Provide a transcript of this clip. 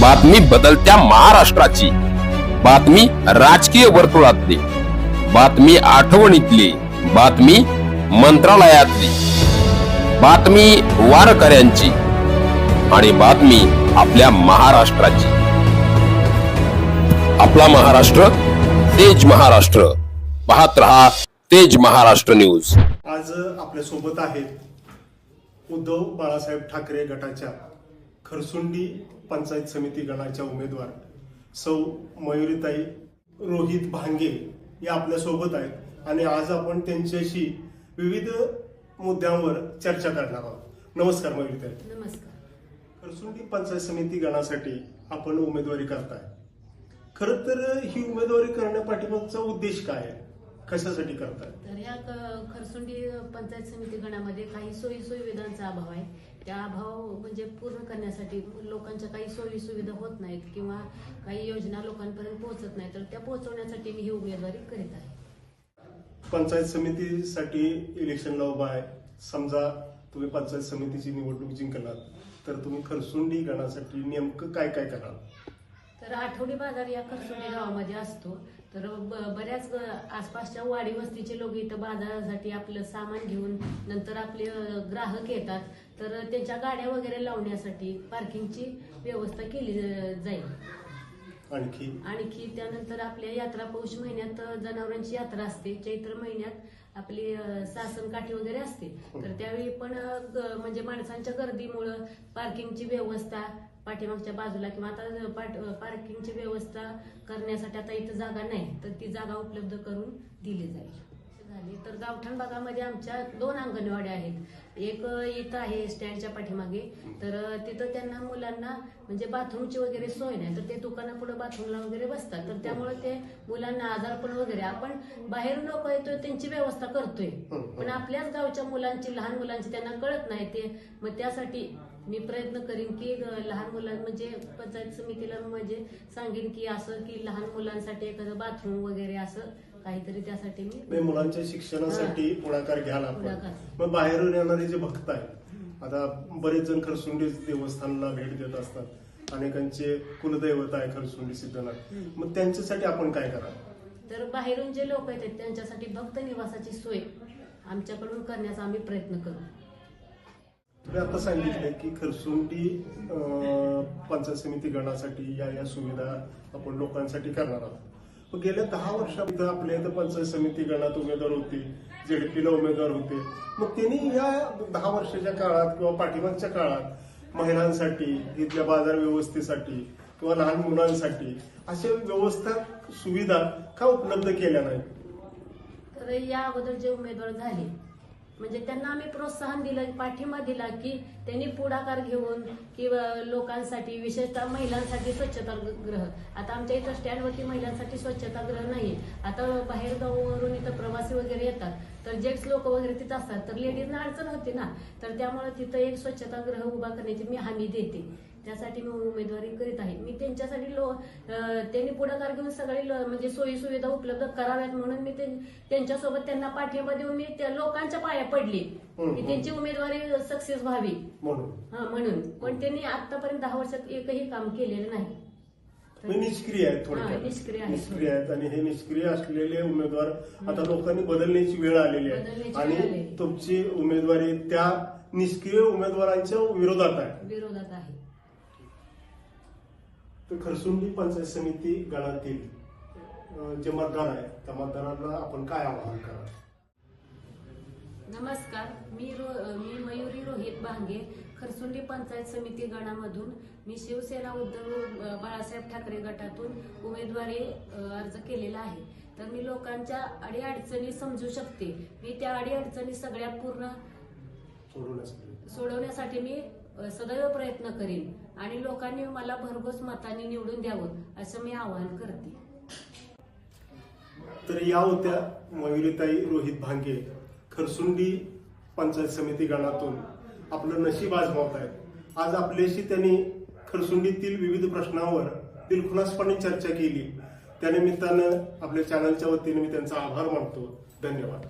बातमी बदलत्या महाराष्ट्राची. बातमी राजकीय वर्तुळातली. बातमी आठवणीतली. बातमी मंत्रालयातली. बातमी वारकऱ्यांची. आणि बातमी आपल्या महाराष्ट्राची. आपला महाराष्ट्र तेज महाराष्ट्र. पाहत रहा तेज महाराष्ट्र न्यूज. आज आपल्यासोबत आहेत उद्धव बाळासाहेब ठाकरे गटाच्या खरसुंडी पंचायत समिती गणाच्या उमेदवार सौ मयुरीताई रोहित भांगे या आपल्यासोबत आहेत. आणि आज आपण त्यांच्याशी विविध मुद्द्यांवर चर्चा करणार आहोत. नमस्कार मयुरीताई. नमस्कार. खरसुंडी पंचायत समिती गणासाठी आपण उमेदवारी करताय. खर तर ही उमेदवारी करण्यापाठीमागचा उद्देश काय आहे? कशासाठी करताय? तर या क- खरसुंडी पंचायत समिती गणामध्ये काही सोयी सुविधांचा अभाव आहे. त्या अभाव म्हणजे पूर्ण करण्यासाठी लोकांच्या काही सोयी सुविधा होत नाहीत किंवा काही योजना लोकांपर्यंत पोहोचत नाही तर त्या पोहोचवण्यासाठी मी ही उमेदवारी करीत आहे. पंचायत समितीसाठी इलेक्शनला उभा आहे. समजा तुम्ही पंचायत समितीची निवडणूक जिंकलात तर तुम्ही खरसुंडी गणासाठी नेमकं काय काय कराल? तर आठवडी बाजार या खरसुंडी गावामध्ये असतो. तर बऱ्याच आसपासच्या वाडी वस्तीचे लोक इथं बाजारासाठी आपलं सामान घेऊन नंतर आपले ग्राहक येतात. तर त्यांच्या गाड्या वगैरे लावण्यासाठी पार्किंगची व्यवस्था केली जाईल. आणखी? आणखी त्यानंतर आपल्या यात्रा पौष महिन्यात जनावरांची यात्रा असते. चैत्र महिन्यात आपली सासन काठी वगैरे असते. तर त्यावेळी पण म्हणजे माणसांच्या गर्दीमुळं पार्किंगची व्यवस्था पाठीमागच्या बाजूला किंवा आता पाट- पार्किंगची व्यवस्था करण्यासाठी आता इथं जागा नाही तर ती जागा उपलब्ध करून दिली जाईल. झाली. तर गावठाण भागामध्ये आमच्या दोन अंगणवाड्या आहेत. एक इथं आहे स्टँडच्या पाठीमागे. तर तिथं त्यांना मुलांना म्हणजे बाथरूमची वगैरे सोय नाही. तर ते दुकानापुढे बाथरूमला वगैरे बसतात. तर त्यामुळे ते मुलांना आजारपण वगैरे. आपण बाहेर लोक येतोय त्यांची व्यवस्था करतोय. पण आपल्याच गावच्या मुलांची लहान मुलांची त्यांना कळत नाही ते. मग त्यासाठी मी प्रयत्न करीन की लहान मुलां म्हणजे पंचायत समितीला म्हणजे सांगेन की असं की लहान मुलांसाठी एखादं बाथरूम वगैरे असं काहीतरी त्यासाठी मी म्हणजे मुलांच्या शिक्षणासाठी पुढाकार घ्याल आपण. मग बाहेरून येणारे जे भक्त आहेत आता बरेच जण खरसुंडी देवस्थानला भेट देत असतात. अनेकांचे कुलदैवत आहे खरसुंडी सिद्धनाथ. मग त्यांच्यासाठी आपण काय कराल? तर बाहेरून जे लोक येतात त्यांच्यासाठी भक्त निवासाची सोय आमच्याकडून करण्याचा आम्ही प्रयत्न करू. तुम्ही आता सांगितलं की खरसुंडी पंचायत समिती गणासाठी या या सुविधा आपण लोकांसाठी करणार आहोत. पण गेल्या दहा वर्षात आपल्या इथं पंचायत समिती गणात उमेदवार होते जेडपीला उमेदवार होते. मग त्यांनी या दहा वर्षाच्या काळात किंवा पाठीमागच्या काळात महिलांसाठी इथल्या बाजार व्यवस्थेसाठी किंवा लहान मुलांसाठी अशा व्यवस्था सुविधा का उपलब्ध केल्या नाही तर या अगोदर जे उमेदवार झाले म्हणजे त्यांना आम्ही प्रोत्साहन दिलं पाठिंबा दिला की त्यांनी पुढाकार घेऊन किंवा लोकांसाठी विशेषतः महिलांसाठी स्वच्छतागृह आता आमच्या इथं स्टँडवरती महिलांसाठी स्वच्छतागृह नाही आता बाहेर गावावरून इथं प्रवासी वगैरे येतात. तर जेंट्स लोक वगैरे तिथं असतात. तर लेडीजना अडचण होती ना. तर त्यामुळे तिथं एक स्वच्छतागृह उभा करण्याची मी हमी देते. त्यासाठी मी उमेदवारी करीत आहे. मी त्यांच्यासाठी लो त्यांनी पुढाकार घेऊन सगळे म्हणजे सोयी सुविधा उपलब्ध कराव्यात म्हणून मी त्यांच्यासोबत त्यांना पाठिंबा देऊन मी त्या लोकांच्या पाया पडली. की त्यांची उमेदवारी सक्सेस व्हावी. म्हणून. हा म्हणून. पण त्यांनी आतापर्यंत दहा वर्षात एकही काम केलेलं नाही. मी निष्क्रिय आहेत थोडक्यात. निष्क्रिय आहेत. निष्क्रिय आहेत आणि हे निष्क्रिय असलेले उमेदवार आता लोकांनी बदलण्याची वेळ आलेली आहे. आणि. तुमची उमेदवारी त्या निष्क्रिय उमेदवारांच्या विरोधात आहे. विरोधात आहे. खरसुंडी पंचायत समिती गणातील जे मतदार आहे त्या मतदारांना आपण काय आवाहन करा नमस्कार. मी रो मी मयुरी रोहित भांगे खरसुंडी पंचायत समिती गणामधून मी शिवसेना उद्धव बाळासाहेब ठाकरे गटातून उमेदवारी अर्ज केलेला आहे. तर मी लोकांच्या अडीअडचणी समजू शकते. मी त्या अडीअडचणी सगळ्या पूर्ण सोडवण्यासाठी. सोडवण्यासाठी मी सदैव प्रयत्न करीन. आणि लोकांनी मला भरघोस मताने निवडून द्यावं असं मी आवाहन करते. तर या होत्या मयुरीताई रोहित भांगे. खरसुंडी पंचायत समिती गणातून आपलं नशीब आजमावत आहेत. आज आपल्याशी त्यांनी खरसुंडीतील विविध प्रश्नांवर दिलखुलासपणे चर्चा केली. त्यानिमित्तानं आपल्या चॅनलच्या वतीने मी त्यांचा आभार मानतो. धन्यवाद.